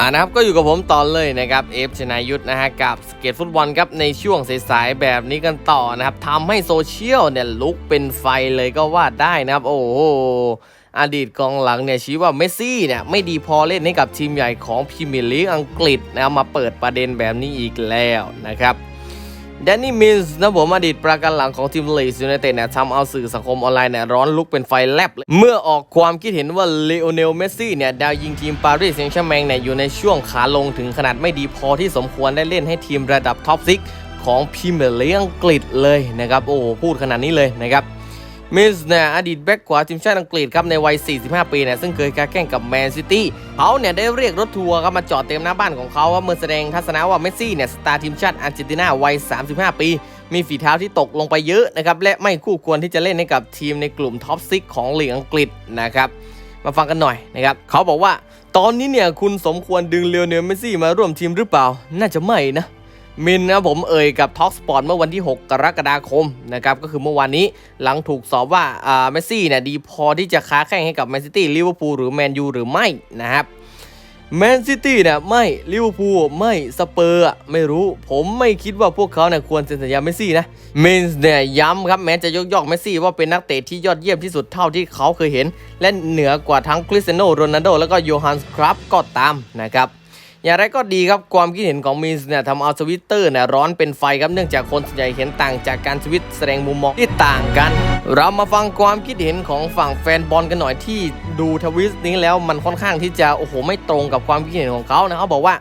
อ่านะครับก็อยู่กับผมตอนเลยนะครับเอฟชนายุทธนะฮะกับสเก็ตฟุตบอลครับในช่วงสายๆแบบนี้กันต่อนะครับทำให้โซเชียลเนี่ยลุกเป็นไฟเลยก็ว่าได้นะครับ โอ้โหอดีตกองหลังเนี่ยชี้ว่าเมสซี่เนี่ยไม่ดีพอเล่นให้กับทีมใหญ่ของพรีเมียร์ลีกอังกฤษนะมาเปิดประเด็นแบบนี้อีกแล้วนะครับ แดนนี่มินส์นะผมอดีตประกันหลังของทีมลีสยูไนเต็ดเนี่ยทำเอาสื่อสังคมออนไลน์เนี่ยร้อนลุกเป็นไฟแลบเลยเมื่อออกความคิดเห็นว่าเลโอเนลเมสซี่เนี่ยดาวยิงทีมปารีสแซงต์แชร์แมงเนี่ยอยู่ในช่วงขาลงถึงขนาดไม่ดีพอที่สมควรได้เล่นให้ทีมระดับท็อปซิกของพรีเมียร์ลีกอังกฤษเลยนะครับ โอ้พูดขนาดนี้เลยนะครับ มิสเนี่ยอดีตแบ็กขวาทีมชาติอังกฤษครับในวัย 45 ปีเนี่ยซึ่งเคยค้าแข่งกับแมนซิตี้เขาเนี่ยได้เรียกรถทัวร์ครับมาจอดเต็มหน้าบ้านของเขาว่าเมื่อแสดงทัศนะว่าเมสซี่เนี่ยสตาร์ทีมชาติอาร์เจนตินาวัย 35 ปี มีฝีเท้าที่ตกลงไปเยอะนะครับและไม่คู่ควรที่จะเล่นให้กับทีมในกลุ่มท็อปซิกของลีกอังกฤษนะครับมาฟังกันหน่อยนะครับเขาบอกว่า ตอนนี้เนี่ยคุณสมควรดึงเลโอเนลเมสซี่มาร่วมทีมหรือเปล่า น่าจะไม่นะ มินนะผมเอ่ยกับท็อกสปอร์ตเมื่อวันที่ 6 กรกฎาคมนะครับก็คือเมื่อวานนี้หลังถูกสอบว่าอ่าเมสซี่เนี่ยดีพอที่จะค้าแข่งให้กับแมนซิตี้ลิเวอร์พูลหรือแมนยูหรือไม่นะครับแมนซิตี้เนี่ยไม่ลิเวอร์พูลไม่สเปอร์ไม่รู้ ผมไม่คิดว่าพวกเขาเนี่ยควรเซ็นสัญญาเมสซี่นะมินส์เนี่ยย้ำครับแม้จะยกย่องเมสซี่ว่าเป็นนักเตะที่ยอดเยี่ยมที่สุดเท่าที่เขาเคยเห็น และเหนือกว่าทั้งคริสเตียโนโรนัลโดแล้วก็โยฮันส์ครับก็ตามนะครับ อย่างไรก็ดีครับความคิดเห็นของมินส์เนี่ยทำเอาทวิตเตอร์เนี่ยร้อนเป็นไฟครับเนื่องจากคนส่วนใหญ่เห็นต่างจากการทวิตแสดงมุมมองที่ต่างกัน เรามาฟังความคิดเห็นของฝั่งแฟนบอลกันหน่อยที่ดูทวิตนี้แล้วมันค่อนข้างที่จะโอ้โหไม่ตรงกับความคิดเห็นของเขานะเขาบอกว่า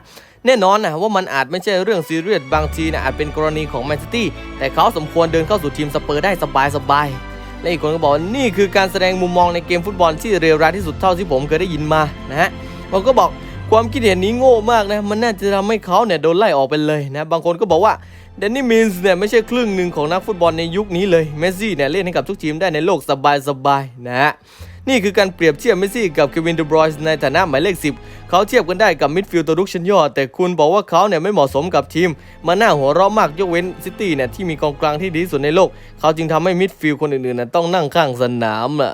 แน่นอนนะว่ามันอาจไม่ใช่เรื่องซีเรียสบางทีนะอาจเป็นกรณีของแมนซิตี้แต่เขาสมควรเดินเข้าสู่ทีมสเปอร์ได้สบายๆและอีกคนก็บอกว่านี่คือการแสดงมุมมองในเกมฟุตบอลที่เลวร้ายที่สุดเท่าที่ผมเคยได้ยินมานะฮะผมก็บอก ความคิดเห็นนี้โง่มากนะ มันน่าจะทำให้เขาเนี่ยโดนไล่ออกไปเลยนะ บางคนก็บอกว่าแดนนี่มินส์เนี่ยไม่ใช่ครึ่งหนึ่งของนักฟุตบอลในยุคนี้เลย เมสซี่เนี่ยเล่นให้กับทุกทีมได้ในโลกสบายๆนะฮะนี่คือการเปรียบเทียบเมสซี่กับเควินเดบรอยส์ในฐานะหมายเลข 10 เขาเทียบกันได้กับมิดฟิลด์ตัวลุกชั้นยอด แต่คุณบอกว่าเขาเนี่ยไม่เหมาะสมกับทีม มาหน้าหัวเราะมากยกเว้นซิตี้เนี่ยที่มีกองกลางที่ดีสุดในโลก เขาจึงทำให้มิดฟิลด์คนอื่นๆน่ะต้องนั่งข้างสนามอะ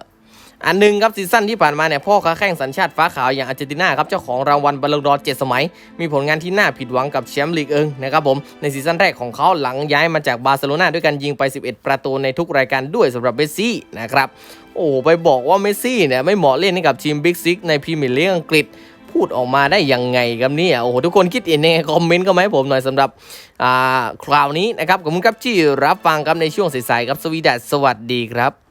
อันหนึ่งครับซีซั่นที่ผ่านมาเนี่ยพ่อค้าแข่งสัญชาติฟ้าขาวอย่างอาร์เจนตินาครับเจ้าของรางวัลบอลลูนดอร์เจ็ดสมัย มีผลงานที่น่าผิดหวังกับแชมป์ลีกเอิงนะครับผมในซีซั่นแรกของเขาหลังย้ายมาจากบาร์เซโลนาด้วยการยิงไป 11 ประตูในทุกรายการด้วยสำหรับเมสซี่นะครับโอ้ไปบอกว่าเมสซี่เนี่ยไม่เหมาะเล่นให้กับทีมบิ๊กซิกในพรีเมียร์ลีกอังกฤษพูดออกมาได้ยังไงครับเนี่ยโอ้โหทุกคนคิดเห็นยังไงคอมเมนต์ก็มาให้ผมหน่อยสำหรับอ่าคราวนี้นะครับขอบคุณครับที่รับฟังครับในช่วงสายๆครับสวีดัสสวัสดีครับ